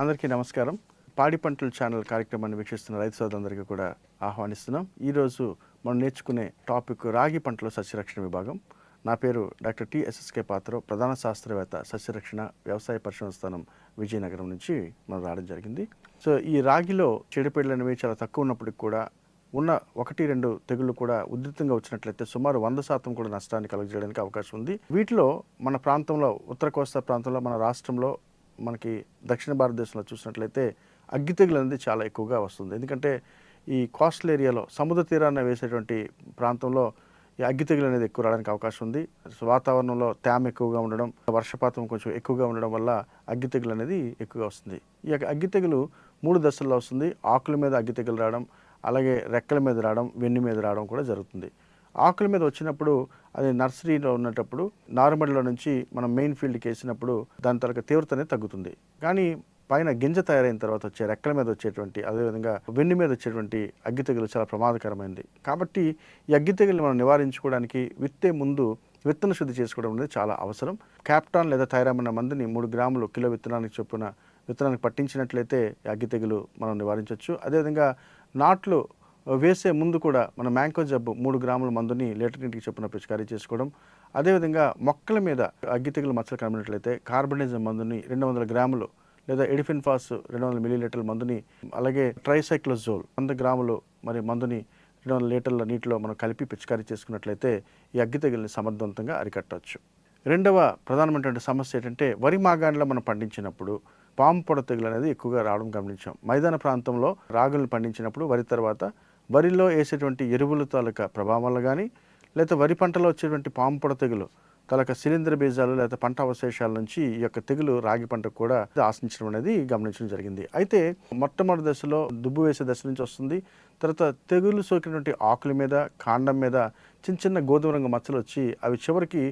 అందరికీ నమస్కారం. పాడి పంటల ఛానల్ కార్యక్రమాన్ని వీక్షిస్తున్న రైతు సోదరులందరికీ కూడా ఆహ్వానిస్తున్నాం. ఈరోజు మనం నేర్చుకునే టాపిక్ రాగి పంటల సస్యరక్షణ విభాగం. నా పేరు డాక్టర్ టిఎస్ఎస్కే పాత్ర ప్రధాన శాస్త్రవేత్త సస్యరక్షణ వ్యవసాయ పరిశోధన స్థానం విజయనగరం నుంచి మనం రావడం జరిగింది. సో ఈ రాగిలో చెడుపీడలు అనేవి చాలా తక్కువ ఉన్నప్పటికి కూడా ఉన్న ఒకటి రెండు తెగుళ్ళు కూడా ఉధృతంగా వచ్చినట్లయితే సుమారు వంద శాతం కూడా నష్టాన్ని కలుగజేయడానికి అవకాశం ఉంది. వీటిలో మన ప్రాంతంలో ఉత్తర కోస్తా ప్రాంతంలో మన రాష్ట్రంలో మనకి దక్షిణ భారతదేశంలో చూసినట్లయితే అగ్గి తెగులు అనేది చాలా ఎక్కువగా వస్తుంది. ఎందుకంటే ఈ కోస్టల్ ఏరియాలో సముద్ర తీరాన్ని వేసేటువంటి ప్రాంతంలో ఈ అగ్గి తెగులు అనేది ఎక్కువ రావడానికి అవకాశం ఉంది. వాతావరణంలో తేమ ఎక్కువగా ఉండడం వర్షపాతం కొంచెం ఎక్కువగా ఉండడం వల్ల అగ్గి తెగులు అనేది ఎక్కువగా వస్తుంది. ఈ యొక్క అగ్గి తెగులు మూడు దశల్లో వస్తుంది. ఆకుల మీద అగ్గి తెగులు రావడం అలాగే రెక్కల మీద రావడం వెన్ను మీద రావడం కూడా జరుగుతుంది. ఆకుల మీద వచ్చినప్పుడు అది నర్సరీలో ఉన్నటప్పుడు నారుమడిలో నుంచి మనం మెయిన్ ఫీల్డ్కి వేసినప్పుడు దాని తర్వాత తీవ్రత అనేది తగ్గుతుంది. కానీ పైన గింజ తయారైన తర్వాత వచ్చే రెక్కల మీద వచ్చేటువంటి అదేవిధంగా వెన్ను మీద వచ్చేటువంటి అగ్గి తెగులు చాలా ప్రమాదకరమైనది కాబట్టి ఈ అగ్గి తెగులు మనం నివారించుకోవడానికి విత్తే ముందు విత్తన శుద్ధి చేసుకోవడం అనేది చాలా అవసరం. క్యాప్టాన్ లేదా థైరామన్న మందుని మూడు గ్రాములు కిలో విత్తనానికి చొప్పున విత్తనానికి పట్టించినట్లయితే ఈ అగ్గి తెగులు మనం నివారించవచ్చు అదేవిధంగా నాట్లు వేసే ముందు కూడా మన మ్యాంకో జబ్బు మూడు గ్రాముల మందుని లీటర్ నీటికి చొప్పున పిచికారీ చేసుకోవడం. అదేవిధంగా మొక్కల మీద అగ్గి తెగులు మచ్చలు కనబడినట్లయితే కార్బనిజం మందుని రెండు వందల గ్రాములు లేదా ఎడిఫిన్ఫాస్ రెండు వందల మిలీలీటర్ల మందుని అలాగే ట్రైసైక్లోజోల్ వంద గ్రాములు మరి మందుని రెండు వందల లీటర్ల నీటిలో మనం కలిపి పిచికారీ చేసుకున్నట్లయితే ఈ అగ్గి తెగుల్ని సమర్థవంతంగా అరికట్టవచ్చు. రెండవ ప్రధానమైనటువంటి సమస్య ఏంటంటే వరి మాగాణిలో మనం పండించినప్పుడు పాము పొడ తెగులు అనేది ఎక్కువగా రావడం గమనించాం. మైదాన ప్రాంతంలో రాగులను పండించినప్పుడు వరి తర్వాత వరిలో వేసేటువంటి ఎరువుల తాలూకా ప్రభావాలు కానీ లేదా వరి పంటలో వచ్చేటువంటి పాము పొడ తెగులు తాలూకా శిలీంద్ర బీజాలు లేదా పంట అవశేషాల నుంచి ఈ యొక్క తెగులు రాగి పంటకు కూడా ఆశించడం అనేది గమనించడం జరిగింది. అయితే మొట్టమొదటి దశలో దుబ్బు వేసే దశ నుంచి వస్తుంది. తర్వాత తెగులు సోకినటువంటి ఆకుల మీద కాండం మీద చిన్న చిన్న గోధుమ రంగు మచ్చలు వచ్చి అవి చివరికి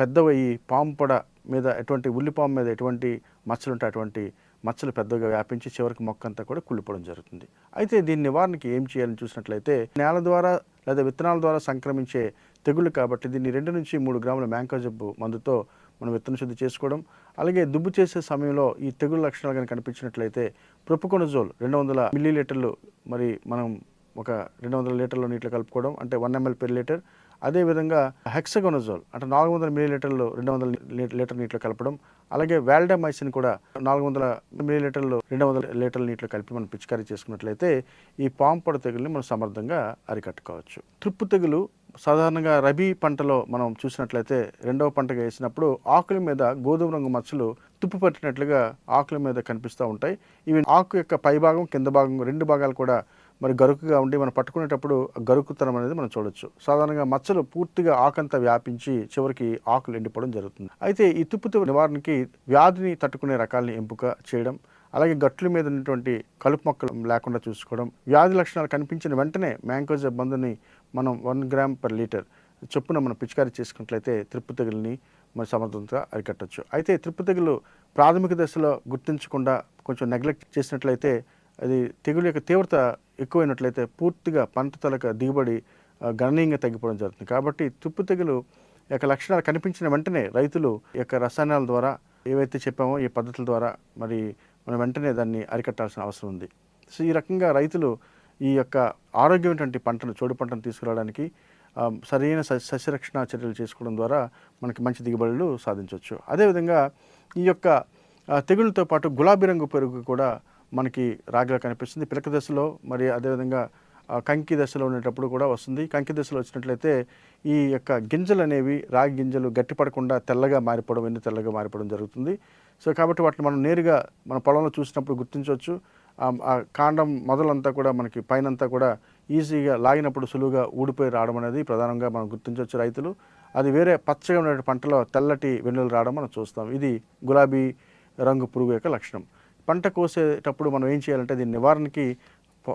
పెద్దవయ్యి పాము పొడ మీద ఎటువంటి ఉల్లిపాము మీద ఎటువంటి మచ్చలు ఉంటాయి అటువంటి మచ్చలు పెద్దగా వ్యాపించి చివరికి మొక్క అంతా కూడా కుళ్ళిపోవడం జరుగుతుంది. అయితే దీని నివారణకి ఏం చేయాలని చూసినట్లయితే నేల ద్వారా లేదా విత్తనాల ద్వారా సంక్రమించే తెగుళ్ళు కాబట్టి దీన్ని రెండు నుంచి మూడు గ్రాముల మ్యాంకోజబ్బు మందుతో మనం విత్తన శుద్ధి చేసుకోవడం అలాగే దుబ్బు చేసే సమయంలో ఈ తెగులు లక్షణాలు కనుక కనిపించినట్లయితే ప్రొపకొనజోల్ రెండు వందల మిల్లీ లీటర్లు మరి మనం ఒక రెండు వందల లీటర్ల నీటిలో కలుపుకోవడం అంటే వన్ ఎంఎల్ పెర్ లీటర్ అదేవిధంగా హెక్సగోనజోల్ అంటే నాలుగు వందల మిలీలీటర్లు రెండు వందల లీటర్ నీటిలో కలపడం అలాగే వాల్డామైసిన్ కూడా నాలుగు వందల మిలీలీటర్లు రెండు వందల లీటర్ల నీటిలో కలిపి మనం పిచికారీ చేసుకున్నట్లయితే ఈ పాము పొడ తెగుల్ని మనం సమర్థంగా అరికట్టుకోవచ్చు. ట్రిప్పు తెగులు సాధారణంగా రబీ పంటలో మనం చూసినట్లయితే రెండవ పంటగా వేసినప్పుడు ఆకుల మీద గోధుమ రంగు మచ్చలు తుప్పు పట్టినట్లుగా ఆకుల మీద కనిపిస్తూ ఉంటాయి. ఇవి ఆకు యొక్క పై భాగం కింద భాగం రెండు భాగాలు కూడా మరి గరుకుగా ఉండి మనం పట్టుకునేటప్పుడు గరుకుతనం అనేది మనం చూడొచ్చు. సాధారణంగా మచ్చలు పూర్తిగా ఆకంతా వ్యాపించి చివరికి ఆకులు ఎండిపోవడం జరుగుతుంది. అయితే ఈ తుప్పు నివారణకి వ్యాధిని తట్టుకునే రకాలని ఎంపిక చేయడం అలాగే గట్ల మీద ఉన్నటువంటి కలుపు మొక్కలు లేకుండా చూసుకోవడం వ్యాధి లక్షణాలు కనిపించిన వెంటనే మ్యాంకోజెబ్ మందుని మనం వన్ గ్రామ్ పర్ లీటర్ చొప్పున మనం పిచికారీ చేసుకున్నట్లయితే తిరుపు తెగుల్ని మరి సమర్థవంతంగా అరికట్టచ్చు. అయితే తిరుపు తెగులు ప్రాథమిక దశలో గుర్తించకుండా కొంచెం నెగ్లెక్ట్ చేసినట్లయితే అది తెగులు యొక్క తీవ్రత ఎక్కువైనట్లయితే పూర్తిగా పంట తలక దిగుబడి గణనీయంగా తగ్గిపోవడం జరుగుతుంది. కాబట్టి తుప్పు తెగులు యొక్క లక్షణాలు కనిపించిన వెంటనే రైతులు యొక్క రసాయనాల ద్వారా ఏవైతే చెప్పామో ఈ పద్ధతుల ద్వారా మరి మనం వెంటనే దాన్ని అరికట్టాల్సిన అవసరం ఉంది. సో ఈ రకంగా రైతులు ఈ యొక్క ఆరోగ్యమైనటువంటి పంటను చోడు పంటను తీసుకురావడానికి సరైన సస్యరక్షణ చర్యలు చేసుకోవడం ద్వారా మనకి మంచి దిగుబడులు సాధించవచ్చు. అదేవిధంగా ఈ యొక్క తెగుళ్ళతో పాటు గులాబీ రంగు పెరుగు కూడా మనకి రాగిలో కనిపిస్తుంది. పిలక దశలో మరి అదేవిధంగా కంకి దశలో ఉండేటప్పుడు కూడా వస్తుంది. కంకి దశలో వచ్చినట్లయితే ఈ యొక్క గింజలు అనేవి రాగి గింజలు గట్టిపడకుండా తెల్లగా మారిపోవడం ఎన్ని తెల్లగా మారిపోవడం జరుగుతుంది. సో కాబట్టి వాటిని మనం నేరుగా మన పొలంలో చూసినప్పుడు గుర్తించవచ్చు. ఆ ఆ కాండం మొదలంతా కూడా మనకి పైనంతా కూడా ఈజీగా లాగినప్పుడు సులువుగా ఊడిపోయి రావడం అనేది ప్రధానంగా మనం గుర్తించవచ్చు రైతులు. అది వేరే పచ్చగా ఉండే పంటలో తెల్లటి వెన్నులు రావడం మనం చూస్తాం. ఇది గులాబీ రంగు పురుగు యొక్క లక్షణం. పంట కోసేటప్పుడు మనం ఏం చేయాలంటే దీని నివారణకి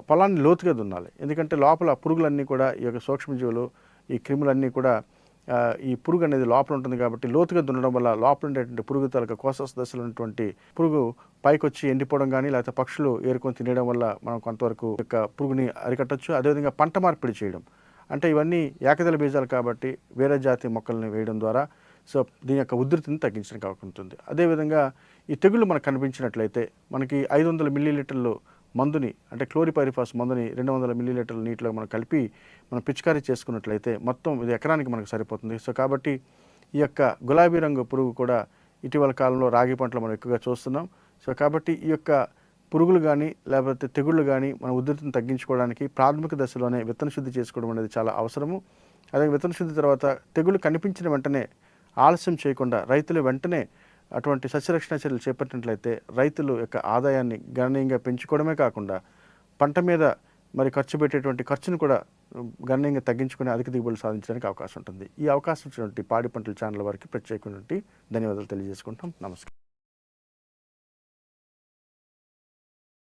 పొలాన్ని లోతుగా దున్నాలి. ఎందుకంటే లోపల పురుగులన్నీ కూడా ఈ యొక్క సూక్ష్మజీవులు ఈ క్రిములన్నీ కూడా ఈ పురుగు అనేది లోపల ఉంటుంది కాబట్టి లోతుగా దున్నడం వల్ల లోపల ఉండేటువంటి పురుగు తాలూకా కోసస్ దశలో ఉన్నటువంటి పురుగు పైకి వచ్చి ఎండిపోవడం కానీ లేకపోతే పక్షులు ఏరుకొని తినేయడం వల్ల మనం కొంతవరకు యొక్క పురుగుని అరికట్టచ్చు. అదేవిధంగా పంట మార్పిడి చేయడం. అంటే ఇవన్నీ ఏకదళ బీజాలు కాబట్టి వేరే జాతి మొక్కల్ని వేయడం ద్వారా సో దీని యొక్క ఉధృతిని తగ్గించడానికి అవకుంటుంది అదేవిధంగా ఈ తెగుళ్ళు మనకు కనిపించినట్లయితే మనకి ఐదు వందల మిల్లీలీటర్లు మందుని అంటే క్లోరిపైరిఫాస్ మందుని రెండు వందల మిల్లీలీటర్ల నీటిలో మనం కలిపి మనం పిచికారీ చేసుకున్నట్లయితే మొత్తం ఇది ఎకరానికి మనకు సరిపోతుంది. సో కాబట్టి ఈ యొక్క గులాబీ రంగు పురుగు కూడా ఇటీవల కాలంలో రాగి పంటలు మనం ఎక్కువగా చూస్తున్నాం. సో కాబట్టి ఈ యొక్క పురుగులు కానీ లేకపోతే తెగుళ్ళు కానీ మన ఉధృతిని తగ్గించుకోవడానికి ప్రాథమిక దశలోనే విత్తన శుద్ధి చేసుకోవడం అనేది చాలా అవసరము. అలాగే విత్తన శుద్ధి తర్వాత తెగుళ్ళు కనిపించిన వెంటనే ఆలస్యం చేయకుండా రైతులు వెంటనే అటువంటి సస్యరక్షణ చర్యలు చేపట్టినట్లయితే రైతులు యొక్క ఆదాయాన్ని గణనీయంగా పెంచుకోవడమే కాకుండా పంట మీద మరి ఖర్చు పెట్టేటువంటి ఖర్చును కూడా గణనీయంగా తగ్గించుకుని అధిక దిగుబడులు సాధించడానికి అవకాశం ఉంటుంది. ఈ అవకాశం ఇచ్చినటువంటి పాడి పంటల ఛానల్ వారికి ప్రత్యేకమైనటువంటి ధన్యవాదాలు తెలియజేసుకుంటాం. నమస్కారం.